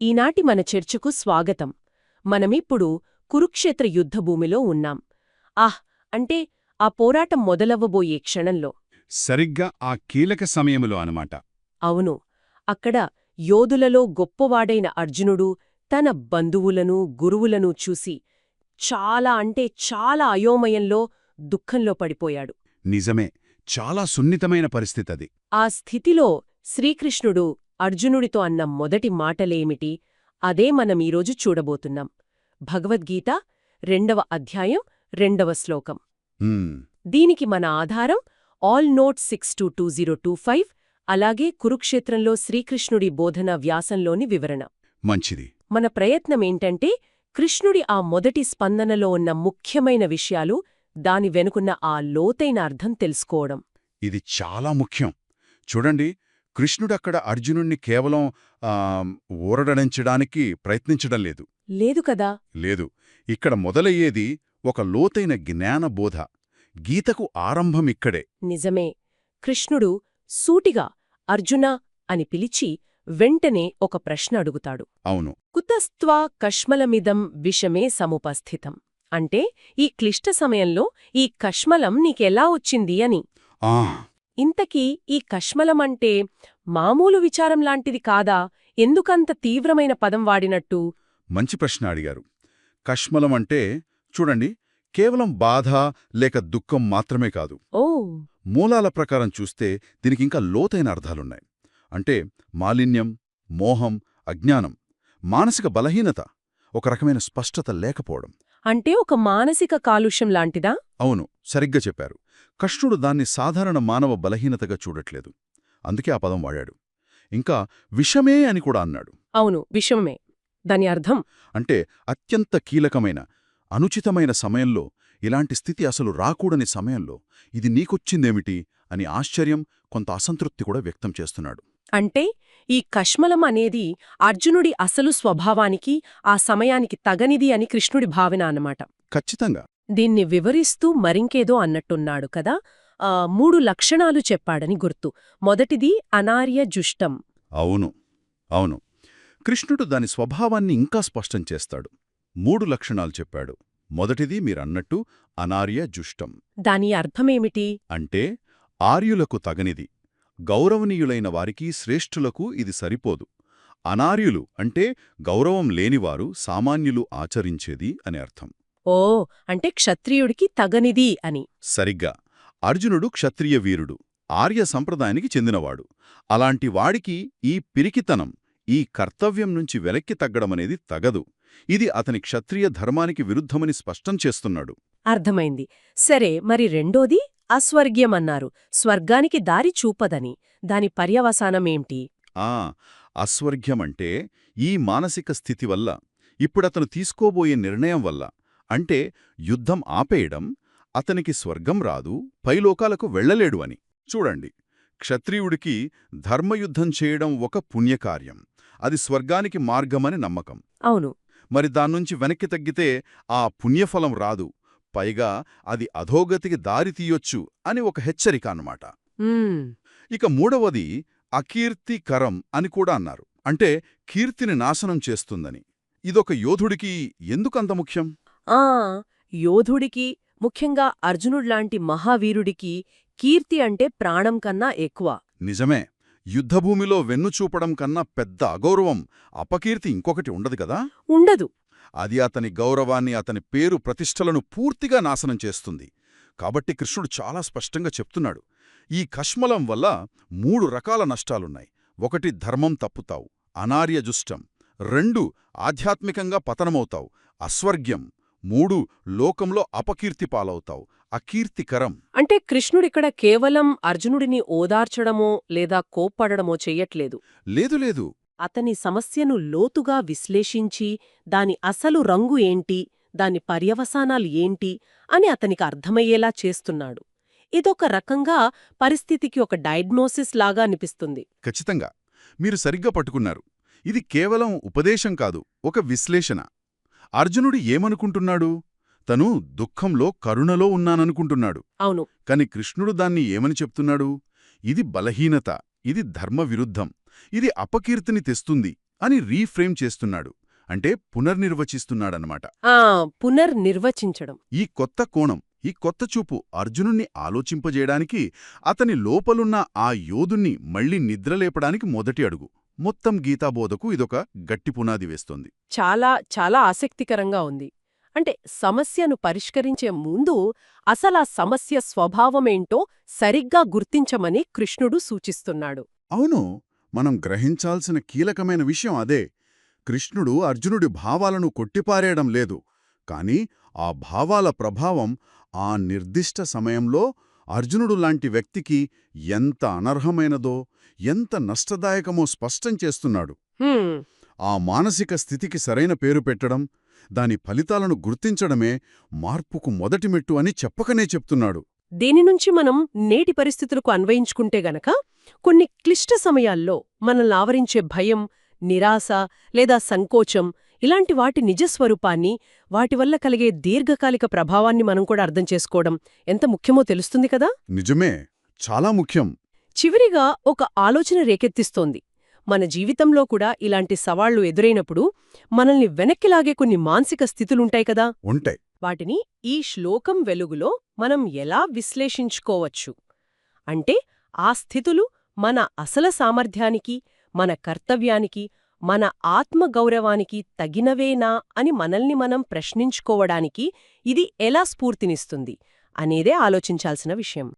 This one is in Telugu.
ఈనాటి మన చర్చకు స్వాగతం. మనమిప్పుడు కురుక్షేత్ర యుద్ధభూమిలో ఉన్నాం. ఆహ్ అంటే ఆ పోరాటం మొదలవ్వబోయే క్షణంలో. సరిగ్గా ఆ కీలక సమయములో అనమాట అవును. అక్కడ యోధులలో గొప్పవాడైన అర్జునుడు తన బంధువులను గురువులను చూసి చాలా అంటే చాలా అయోమయంలో దుఃఖంలో పడిపోయాడు. నిజమే. చాలా సున్నితమైన పరిస్థితది. ఆ స్థితిలో శ్రీకృష్ణుడు అర్జునుడితో అన్న మొదటి మాటలేమిటి? అదే మనం ఈరోజు చూడబోతున్నాం. భగవద్గీత రెండవ అధ్యాయం రెండవ శ్లోకం. దీనికి మన ఆధారం all note six two two zero two five అలాగే కురుక్షేత్రంలో శ్రీకృష్ణుడి బోధన వ్యాసంలోని వివరణ. మంచిది. మన ప్రయత్నమేంటంటే కృష్ణుడి ఆ మొదటి స్పందనలో ఉన్న ముఖ్యమైన విషయాలు దాని వెనుకున్న ఆ లోతైన అర్థం తెలుసుకోవడం. ఇది చాలా ముఖ్యం. చూడండి కృష్ణుడక్కడ అర్జునుణ్ణి కేవలం ఊరడనించడానికి ప్రయత్నించడం లేదు. లేదు కదా? లేదు. ఇక్కడ మొదలయ్యేది ఒక లోతైన జ్ఞానబోధ. గీతకు ఆరంభం ఇక్కడే. నిజమే. కృష్ణుడు సూటిగా అర్జున అని పిలిచి వెంటనే ఒక ప్రశ్న అడుగుతాడు. అవును. కుతస్త్వా కష్మలమిదం విషమే సముపస్థితం. అంటే ఈ క్లిష్ట సమయంలో ఈ కష్మలం నీకెలా వచ్చింది అని. ఇంతకీ ఈ కష్మలమంటే మామూలు విచారం లాంటిది కాదా? ఎందుకంత తీవ్రమైన పదం వాడినట్టు? మంచి ప్రశ్న అడిగారు. కష్మలం అంటే చూడండి కేవలం బాధ లేక దుఃఖం మాత్రమే కాదు. ఓ! మూలాల ప్రకారం చూస్తే దీనికింకా లోతైన అర్థాలున్నాయి. అంటే మాలిన్యం మోహం అజ్ఞానం మానసిక బలహీనత ఒక రకమైన స్పష్టత లేకపోవడం. అంటే ఒక మానసిక కాలుష్యం లాంటిదా? అవును సరిగ్గా చెప్పారు. కృష్ణుడు దాన్ని సాధారణ మానవ బలహీనతగా చూడట్లేదు. అందుకే ఆ పదం వాడాడు. ఇంకా విషమే అని కూడా అన్నాడు. అవును విషమమే దాని అర్థం? అంటే అత్యంత కీలకమైన అనుచితమైన సమయంలో ఇలాంటి స్థితి అసలు రాకూడని సమయంలో ఇది నీకొచ్చిందేమిటి అని ఆశ్చర్యం కొంత అసంతృప్తి కూడా వ్యక్తం చేస్తున్నాడు. అంటే ఈ కష్మలం అనేది అర్జునుడి అసలు స్వభావానికి ఆ సమయానికి తగనిది అని కృష్ణుడి భావన అన్నమాట. ఖచ్చితంగా. దీన్ని వివరిస్తూ మరింకేదో అన్నట్టున్నాడు కదా? మూడు లక్షణాలు చెప్పాడని గుర్తు. మొదటిది అనార్య జుష్టం. అవును అవును. కృష్ణుడు దాని స్వభావాన్ని ఇంకా స్పష్టం చేస్తాడు. మూడు లక్షణాలు చెప్పాడు. మొదటిది మీరన్నట్టు అనార్య జుష్టం. దాని అర్థమేమిటి? అంటే ఆర్యులకు తగనిది. గౌరవనీయులైన వారికి శ్రేష్ఠులకు ఇది సరిపోదు. అనార్యులు అంటే గౌరవం లేనివారు సామాన్యులు ఆచరించేది అని అర్థం. ఓ అంటే క్షత్రియుడికి తగనిది అని. సరిగ్గా. అర్జునుడు క్షత్రియ వీరుడు ఆర్య సంప్రదాయానికి చెందినవాడు. అలాంటి వాడికి ఈ పిరికితనం ఈ కర్తవ్యం నుంచి వెనక్కి తగ్గడమనేది తగదు. ఇది అతని క్షత్రియ ధర్మానికి విరుద్ధమని స్పష్టం చేస్తున్నాడు. అర్థమైంది. సరే మరి రెండోది? అస్వర్గ్యమన్నారు. స్వర్గానికి దారి చూపదని. దాని పర్యవసానమేంటి ఆ అస్వర్గ్యమంటే ఈ మానసిక స్థితి వల్ల ఇప్పుడతను తీసుకోబోయే నిర్ణయం వల్ల. అంటే యుద్ధం ఆపేయడం అతనికి స్వర్గం రాదు పైలోకాలకు వెళ్ళలేడు అని. చూడండి క్షత్రియుడికి ధర్మయుద్ధం చేయడం ఒక పుణ్యకార్యం. అది స్వర్గానికి మార్గమని నమ్మకం. అవును. మరి దాన్నుంచి వెనక్కి తగ్గితే ఆ పుణ్యఫలం రాదు. పైగా అది అధోగతికి దారి తీయొచ్చు అని ఒక హెచ్చరిక అన్నమాట. ఇక మూడవది అకీర్తికరం అని కూడా అన్నారు. అంటే కీర్తిని నాశనం చేస్తుందని. ఇదొక యోధుడికి ఎందుకంత ముఖ్యం? ఆ యోధుడికి ముఖ్యంగా అర్జునుడ్లాంటి మహావీరుడికి కీర్తి అంటే ప్రాణం కన్నా ఎక్కువ. నిజమే. యుద్ధభూమిలో వెన్నుచూపడం కన్నా పెద్ద అగౌరవం అపకీర్తి ఇంకొకటి ఉండదు కదా? ఉండదు. అది అతని గౌరవాన్ని అతని పేరు ప్రతిష్టలను పూర్తిగా నాశనం చేస్తుంది. కాబట్టి కృష్ణుడు చాలా స్పష్టంగా చెప్తున్నాడు. ఈ కష్మలం వల్ల మూడు రకాల నష్టాలున్నాయి. ఒకటి ధర్మం తప్పుతావు అనార్యజుష్టం. రెండు ఆధ్యాత్మికంగా పతనమవుతావు అస్వర్గ్యం. మూడు లోకంలో అపకీర్తి పాలవుతావు. అకీర్తికరం. అంటే కృష్ణుడిక్కడ కేవలం అర్జునుడిని ఓదార్చడమో లేదా కోప్పడమో చెయ్యట్లేదు. లేదు లేదు. అతని సమస్యను లోతుగా విశ్లేషించి దాని అసలు రంగు ఏంటి దాని పర్యవసానాలు ఏంటి అని అతనికి అర్థమయ్యేలా చేస్తున్నాడు. ఇదొక రకంగా పరిస్థితికి ఒక డయాగ్నోసిస్ లాగా అనిపిస్తుంది. ఖచ్చితంగా. మీరు సరిగ్గా పట్టుకున్నారు. ఇది కేవలం ఉపదేశం కాదు ఒక విశ్లేషణ. అర్జునుడు ఏమనుకుంటున్నాడు? తను దుఃఖంలో కరుణలో ఉన్నాననుకుంటున్నాడు. అవును. కాని కృష్ణుడు దాన్ని ఏమని చెప్తున్నాడు? ఇది బలహీనత ఇది ధర్మ విరుద్ధం ఇది అపకీర్తిని తెస్తుంది అని రీఫ్రేమ్ చేస్తున్నాడు. అంటే పునర్నిర్వచిస్తున్నాడనమాట పునర్నిర్వచించడం. ఈ కొత్త కోణం ఈ కొత్త చూపు అర్జునుణ్ణి ఆలోచింపజేయడానికి అతని లోపలున్న ఆ యోధుణ్ణి మళ్ళీ నిద్రలేపడానికి మొదటి అడుగు. మొత్తం గీతాబోధకు ఇదొక గట్టి పునాది వేస్తోంది. చాలా చాలా ఆసక్తికరంగా ఉంది. అంటే సమస్యను పరిష్కరించే ముందు అసలా సమస్య స్వభావమేంటో సరిగ్గా గుర్తించమని కృష్ణుడు సూచిస్తున్నాడు. అవును మనం గ్రహించాల్సిన కీలకమైన విషయం అదే. కృష్ణుడు అర్జునుడి భావాలను కొట్టిపారేయడం లేదు. కాని ఆ భావాల ప్రభావం ఆ నిర్దిష్ట సమయంలో అర్జునుడు లాంటి వ్యక్తికి ఎంత అనర్హమైనదో ఎంత నష్టదాయకమో స్పష్టం చేస్తున్నాడు. ఆ మానసిక స్థితికి సరైన పేరు పెట్టడం దాని ఫలితాలను గుర్తించడమే మార్పుకు మొదటి మెట్టు అని చెప్పకనే చెప్తున్నాడు. దీని నుంచి మనం నేటి పరిస్థితులకు అన్వయించుకుంటే గనక కొన్ని క్లిష్ట సమయాల్లో మనల్ని ఆవరించే భయం నిరాశ లేదా సంకోచం ఇలాంటి వాటి నిజస్వరూపాన్ని వాటి వల్ల కలిగే దీర్ఘకాలిక ప్రభావాన్ని మనం కూడా అర్థం చేసుకోవడం ఎంత ముఖ్యమో తెలుస్తుంది కదా? నిజమే. చాలా ముఖ్యం. చివరిగా ఒక ఆలోచన రేకెత్తిస్తోంది. మన జీవితంలో కూడా ఇలాంటి సవాళ్ళు ఎదురైనప్పుడు మనల్ని వెనక్కిలాగే కొన్ని మానసిక స్థితులుంటాయి కదా? ఉంటాయి. వాటిని ఈ శ్లోకం వెలుగులో మనం ఎలా విశ్లేషించుకోవచ్చు? అంటే ఆ స్థితులు మన అసల సామర్థ్యానికి మన కర్తవ్యానికి మన ఆత్మగౌరవానికి తగినవేనా అని మనల్ని మనం ప్రశ్నించుకోవడానికి ఇది ఎలా స్ఫూర్తినిస్తుంది అనేదే ఆలోచించాల్సిన విషయం.